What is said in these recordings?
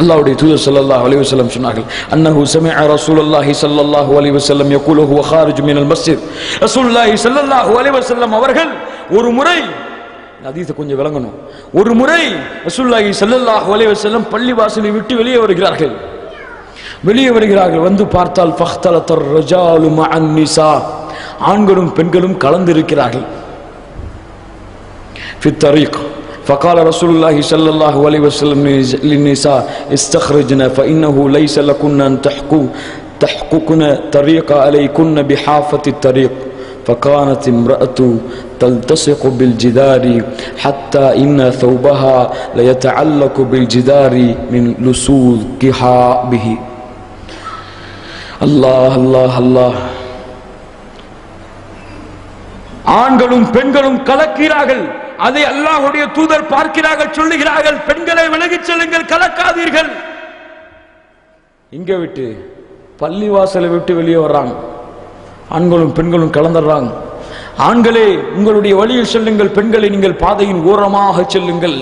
அல்லாவுடைய தூதர் சல்லாஹ் அலி வசலம் சொன்னார்கள் அன்னஹு சமி ரசூலல்லாஹி சல்லாஹூ அலி வசல்லம் யகுலுஹு வஹாரிஜு மினல் மஸ்ஜித். ரசூலுல்லாஹி சல்லல்லாஹு அலி வசல்லம் அவர்கள் ஒரு முறை அதீத்தை கொஞ்சம் விளங்கணும் ஒரு முறை ரசூல்லாஹி சல்லல்லாஹு அலி வசல்லம் பள்ளி வாசலை விட்டு வெளியே வருகிறார்கள். வெளியே வருகிறார்கள் வந்து பார்த்தால் ஃபஹ்தலத்தர் ரஜாலு மஅன்னிசா ஆண்களும் பெண்களும் கலந்திருக்கிறார்கள். ஃபித்தரீக் فقال رسول الله صلى الله عليه وسلم للنساء استخرجنا فإنه ليس لكن أن تحكوا تحققن طريق عليكن بحافة الطريق فكانت امرأة تلتصق بالجدار حتى إن ثوبها ليتعلق بالجدار من لصوقها به الله الله الله ஆண்களும் பெண்களும் கலக்கிறார்கள் அதை அல்லாஹுடைய தூதர் பார்க்கிறார்கள் சொல்லுகிறார்கள் பெண்களை விலகிச் செல்லுங்கள் கலக்காதீர்கள். இங்க விட்டு பள்ளி வாசலை விட்டு வெளியே வர்றாங்க ஆண்களும் பெண்களும் கலந்துடுறாங்க. ஆண்களே உங்களுடைய வழியில் செல்லுங்கள் பெண்களை நீங்கள் பாதையின் ஓரமாக செல்லுங்கள்.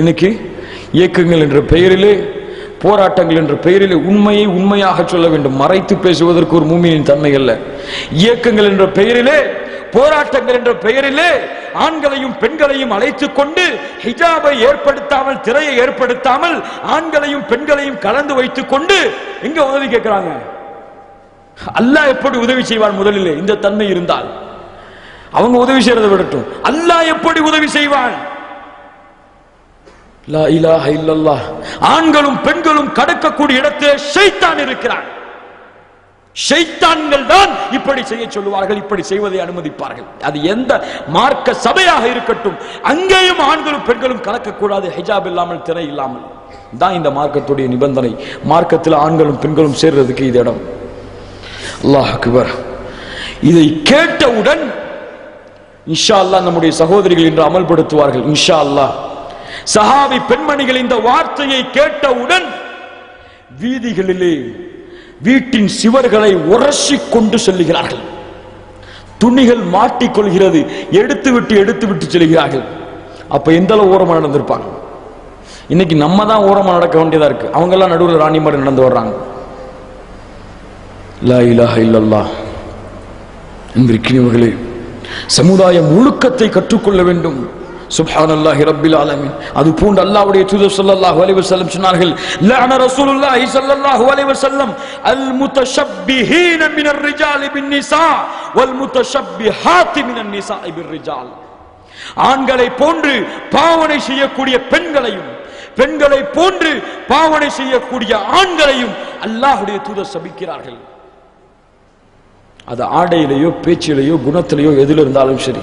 இன்னைக்கு இயக்கங்கள் என்ற பெயரிலே போராட்டங்கள் என்ற பெயரிலே உண்மையை உண்மையாக சொல்ல வேண்டும். மறைத்து பேசுவதற்கு ஒரு மூமியின் தன்மை அல்ல. இயக்கங்கள் என்ற பெயரிலே போராட்டங்கள் என்ற பெயரிலே ஆண்களையும் பெண்களையும் அழைத்துக் கொண்டு ஹிஜாபை ஏற்படுத்தாமல் திரையை ஏற்படுத்தாமல் ஆண்களையும் பெண்களையும் கலந்து வைத்துக் கொண்டு எங்க உதவி கேட்கிறாங்க. அல்லாஹ் எப்படி உதவி செய்வான் முதலிலே? இந்த தன்மை இருந்தால். அவங்க உதவி செய்யறதை விடட்டும். அல்லாஹ் எப்படி உதவி செய்வான்? லா இல்லல்லாஹ். ஆண்களும் பெண்களும் கடக்கக்கூடிய இடத்திலே சைத்தான் இருக்கிறான். ஷைத்தான்கள் தான் இப்படி செய்ய சொல்லுவார்கள் இப்படி செய்வதை அனுமதிப்பார்கள். அது எந்த மார்க்க சபையாக இருக்கட்டும் அங்கேயும் ஆண்களும் பெண்களும் கலக்கக்கூடாது ஹிஜாப் இல்லாமல் திரை இல்லாமல். தான் இந்த மார்க்கத்துடைய நிபந்தனை. மார்க்கத்தில் ஆண்களும் பெண்களும் சேர்றதுக்கு இது இடம். அல்லாஹ் அக்பர். இதை கேட்டவுடன் இன்ஷா அல்லா நம்முடைய சகோதரிகள் என்று அமல்படுத்துவார்கள் இன்ஷா அல்லாஹ் சஹாவி பெண்மணிகள் இந்த வார்த்தையை கேட்டவுடன் வீதிகளிலே வீட்டின் சிவர்களை உரசி கொண்டு செல்லுகிறார்கள். துணிகள் மாட்டிக்கொள்கிறது. எடுத்து விட்டு எடுத்து விட்டு செல்கிறார்கள். அப்ப எந்த அளவு ஓரமாக நடந்திருப்பாங்க? இன்னைக்கு நம்ம தான் ஓரமா நடக்க வேண்டியதா இருக்கு. அவங்க எல்லாம் நடுவில் ராணி மாதிரி நடந்து வர்றாங்க. லா இலாஹ இல்லல்லாஹ். அன்பிற்கினியவர்களே சமுதாயம் ஒழுக்கத்தை கற்றுக்கொள்ள வேண்டும். சுப்ஹானல்லாஹி ரப்பில் ஆலமீன். அது பூண்டு அல்லாஹ்வுடைய தூதர் ஸல்லல்லாஹு அலைஹி வஸல்லம் சொன்னார்கள் லஅன ரசூலுல்லாஹி ஸல்லல்லாஹு அலைஹி வஸல்லம் அல் முதஷப்பிஹீன மினர் ரிஜாலி பின் நிசா வல் முத்தஷப்பிஹாத்தி மினன் நிசா பிர் ரிஜால் ஆண்களை போன்று பாவனை செய்யக்கூடிய பெண்களையும் பெண்களை போன்று பாவனை செய்யக்கூடிய ஆண்களையும் அல்லாஹ்வுடைய தூதர் சபிக்கிறார்கள். அது ஆடையிலேயோ பேச்சிலேயோ குணத்திலேயோ எதில் இருந்தாலும் சரி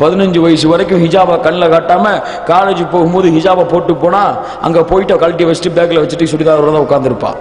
பதினஞ்சு வயசு வரைக்கும் ஹிஜாபை கண்ணில் காட்டாம காலேஜ் போகும்போது ஹிஜாபை போட்டு போனா அங்க போயிட்டு கழட்டி வச்சுட்டு பேக்ல வச்சுட்டு சுடிதாரோட தான் உட்காந்துருப்பா